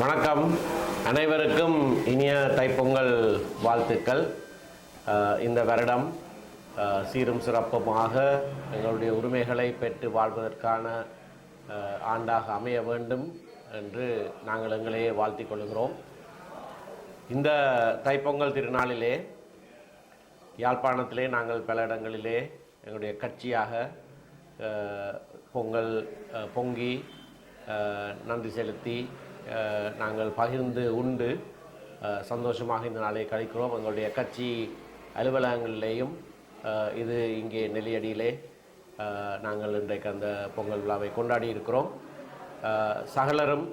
வணக்கம். அனைவருக்கும் இனிய தைப்பொங்கல் வாழ்த்துக்கள். இந்த வருடம் சீரும் சிறப்புமாக எங்களுடைய உரிமைகளை பெற்று வாழ்வதற்கான ஆண்டாக அமைய வேண்டும் என்று நாங்கள் எங்களையே வாழ்த்திக் கொள்கிறோம். இந்த தைப்பொங்கல் திருநாளிலே யாழ்ப்பாணத்திலே நாங்கள் பல இடங்களிலே எங்களுடைய கட்சியாக பொங்கல் பொங்கி நன்றி செலுத்தி நாங்கள் பகிர்ந்து உண்டு. சந்தோஷமாக இந்த நாளை கழிக்கிறோம். எங்களுடைய கட்சி அலுவலகங்களிலேயும் இது இங்கே நெல்லியடியிலே நாங்கள் இன்றைக்கு அந்த பொங்கல் விழாவை கொண்டாடி இருக்கிறோம். சகலரும்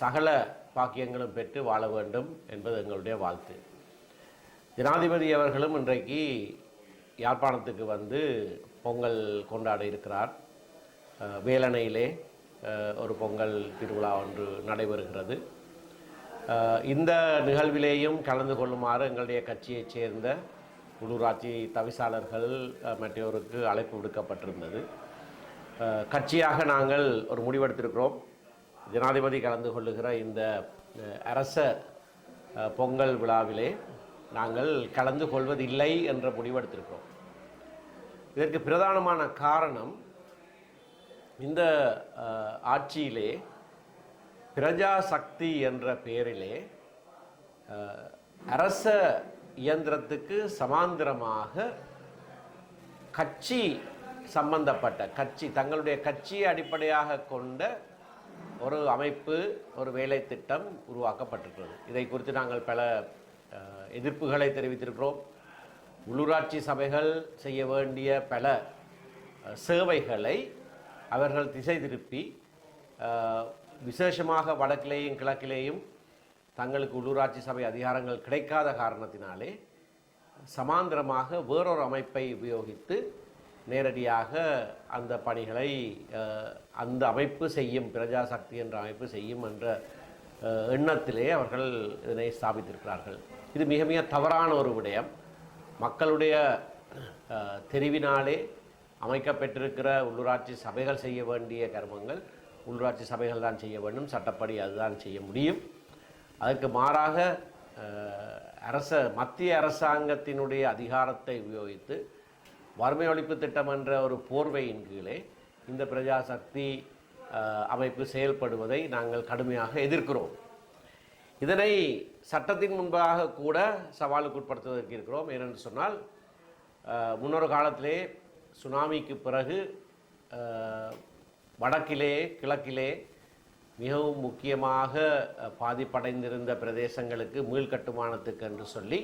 சகல பாக்கியங்களும் பெற்று வாழ வேண்டும் என்பது எங்களுடைய வாழ்த்து. ஜனாதிபதி அவர்களும் இன்றைக்கு யாழ்ப்பாணத்துக்கு வந்து பொங்கல் கொண்டாட இருக்கிறார். வேலணையிலே ஒரு பொங்கல் திருவிழா ஒன்று நடைபெறுகிறது. இந்த நிகழ்விலேயும் கலந்து கொள்ளுமாறு எங்களுடைய கட்சியைச் சேர்ந்த உள்ளூராட்சி தவிசாளர்கள் மற்றவருக்கு மற்றோருக்கு அழைப்பு விடுக்கப்பட்டிருந்தது. கட்சியாக நாங்கள் ஒரு முடிவெடுத்திருக்கிறோம். ஜனாதிபதி கலந்து கொள்ளுகிற இந்த அரச பொங்கல் விழாவிலே நாங்கள் கலந்து கொள்வதில்லை என்ற முடிவெடுத்திருக்கிறோம். இதற்கு பிரதானமான காரணம் இந்த ஆட்சியிலே பிரஜா சக்தி என்ற பெயரிலே அரச இயந்திரத்துக்கு சமாந்திரமாக கட்சி சம்பந்தப்பட்ட கட்சி தங்களுடைய கட்சியை அடிப்படையாக கொண்ட ஒரு அமைப்பு ஒரு வேலை திட்டம் உருவாக்கப்பட்டிருக்கிறது. இதை குறித்து நாங்கள் பல எதிர்ப்புகளை தெரிவித்திருக்கிறோம். உள்ளூராட்சி சபைகள் செய்ய வேண்டிய பல சேவைகளை அவர்கள் திசை திருப்பி விசேஷமாக வடக்கிலேயும் கிழக்கிலேயும் தங்களுக்கு உள்ளூராட்சி சபை அதிகாரங்கள் கிடைக்காத காரணத்தினாலே சமாந்திரமாக வேறொரு அமைப்பை உபயோகித்து நேரடியாக அந்த பணிகளை அந்த அமைப்பு செய்யும் பிரஜா சக்தி என்ற அமைப்பு செய்யும் என்ற எண்ணத்திலே அவர்கள் இதனை ஸ்தாபித்திருக்கிறார்கள். இது மிக மிக தவறான ஒரு விடயம். மக்களுடைய தெரிவினாலே அமைக்கப்பெற்றிருக்கிற உள்ளூராட்சி சபைகள் செய்ய வேண்டிய கர்மங்கள் உள்ளூராட்சி சபைகள் தான் செய்ய வேண்டும். சட்டப்படி அதுதான் செய்ய முடியும். அதற்கு மாறாக அரச மத்திய அரசாங்கத்தினுடைய அதிகாரத்தை உபயோகித்து வறுமை ஒழிப்பு திட்டம் என்ற ஒரு போர்வையின் கீழே இந்த பிரஜாசக்தி அமைப்பு செயல்படுவதை நாங்கள் கடுமையாக எதிர்க்கிறோம். இதனை சட்டத்தின் முன்பாக கூட சவாலுக்கு உட்படுத்துவதற்கு இருக்கிறோம். ஏனென்று சொன்னால் முன்னொரு காலத்திலே சுனாமிக்கு பிறகு வடக்கிலே கிழக்கிலே மிகவும் முக்கியமாக பாதிப்படைந்திருந்த பிரதேசங்களுக்கு மீள்கட்டுமானத்துக்கு என்று சொல்லி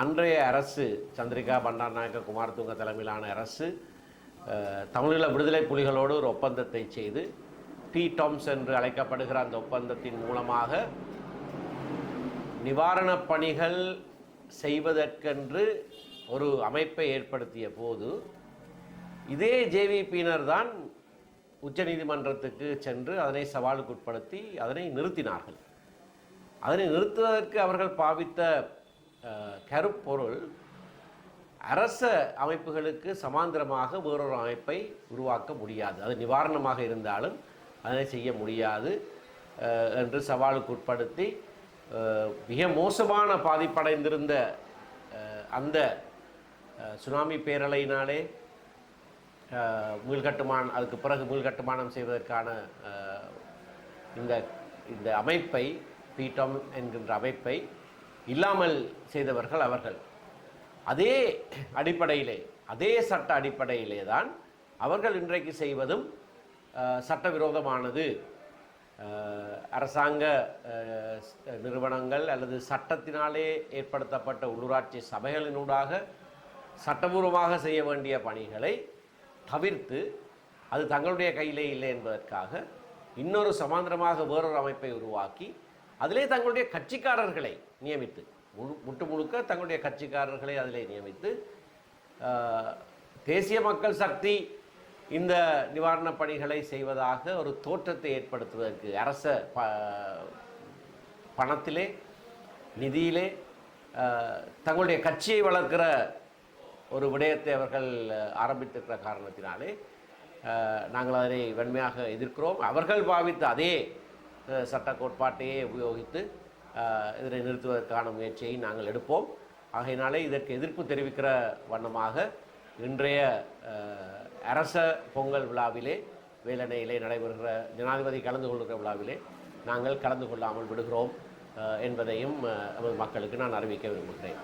அன்றைய அரசு சந்திரிகா பண்டாரநாயக்க குமாரதுங்க தலைமையிலான அரசு தமிழீழ விடுதலை புலிகளோடு ஒரு ஒப்பந்தத்தை செய்து டி டாம்ஸ் என்று அழைக்கப்படுகிற அந்த ஒப்பந்தத்தின் மூலமாக நிவாரணப் பணிகள் செய்வதற்கென்று ஒரு அமைப்பை ஏற்படுத்திய போது இதே ஜேவிபியினர் தான் உச்சநீதிமன்றத்துக்கு சென்று அதனை சவாலுக்கு உட்படுத்தி அதனை நிறுத்தினார்கள். அதனை நிறுத்துவதற்கு அவர்கள் பாவித்த கருப்பொருள் அரச அமைப்புகளுக்கு சமாந்திரமாக வேறொரு அமைப்பை உருவாக்க முடியாது. அது நிவாரணமாக இருந்தாலும் அதனை செய்ய முடியாது என்று சவாலுக்கு உட்படுத்தி மிக மோசமான பாதிப்படைந்திருந்த அந்த சுனாமி பேரலையினாலே அஹ், மீள்கட்டுமானம் அதுக்கு பிறகு மீள்கட்டுமானம் செய்வதற்கான இந்த இந்த அமைப்பை பீட்டம் என்கின்ற அமைப்பை இல்லாமல் செய்தவர்கள் அவர்கள். அதே அடிப்படையிலே அதே சட்ட அடிப்படையிலே தான் அவர்கள் இன்றைக்கு செய்வதும் சட்டவிரோதமானது. அரசாங்க நிறுவனங்கள் அல்லது சட்டத்தினாலே ஏற்படுத்தப்பட்ட உள்ளூராட்சி சபைகளினூடாக சட்டபூர்வமாக செய்ய வேண்டிய பணிகளை தவிர்த்து அது தங்களுடைய கையிலே இல்லை என்பதற்காக இன்னொரு சமாந்திரமாக வேறொரு அமைப்பை உருவாக்கி அதிலே தங்களுடைய கட்சிக்காரர்களை நியமித்து முழு முட்டு முழுக்க தங்களுடைய கட்சிக்காரர்களை அதிலே நியமித்து தேசிய மக்கள் சக்தி இந்த நிவாரணப் பணிகளை செய்வதாக ஒரு தோற்றத்தை ஏற்படுத்துவதற்கு அரச ப பணத்திலே நிதியிலே தங்களுடைய கட்சியை வளர்க்கிற ஒரு விடயத்தை அவர்கள் ஆரம்பித்திருக்கிற காரணத்தினாலே நாங்கள் அதனை வன்மையாக எதிர்க்கிறோம். அவர்கள் பாவித்த அதே சட்ட கோட்பாட்டையே உபயோகித்து இதனை நிறுத்துவதற்கான முயற்சியை நாங்கள் எடுப்போம். ஆகையினாலே இதற்கு எதிர்ப்பு தெரிவிக்கிற வண்ணமாக இன்றைய அரச பொங்கல் விழாவிலே வேலனையிலே நடைபெறுகிற ஜனாதிபதி கலந்து கொள்கிற விழாவிலே நாங்கள் கலந்து கொள்ளாமல் விடுகிறோம் என்பதையும் நமது மக்களுக்கு நான் அறிவிக்க விரும்புகிறேன்.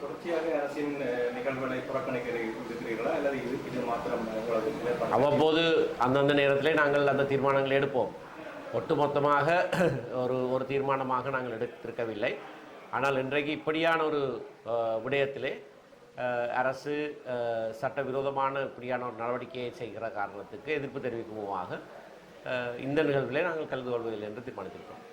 தொடர்ச்சியாக அரசின் நிகழ்வுகளை புறக்கணிக்கிறீர்களா அல்லது இது மாத்திரம் அவ்வப்போது அந்தந்த நேரத்திலே நாங்கள் அந்த தீர்மானங்களை எடுப்போம். ஒட்டுமொத்தமாக ஒரு ஒரு தீர்மானமாக நாங்கள் எடுத்திருக்கவில்லை. ஆனால் இன்றைக்கு இப்படியான ஒரு விடயத்திலே அரசு சட்டவிரோதமான இப்படியான ஒரு நடவடிக்கையை செய்கிற காரணத்துக்கு எதிர்ப்பு தெரிவிக்கும் இந்த நிகழ்விலே நாங்கள் கலந்து கொள்வதில்லை என்று தீர்மானித்திருக்கிறோம்.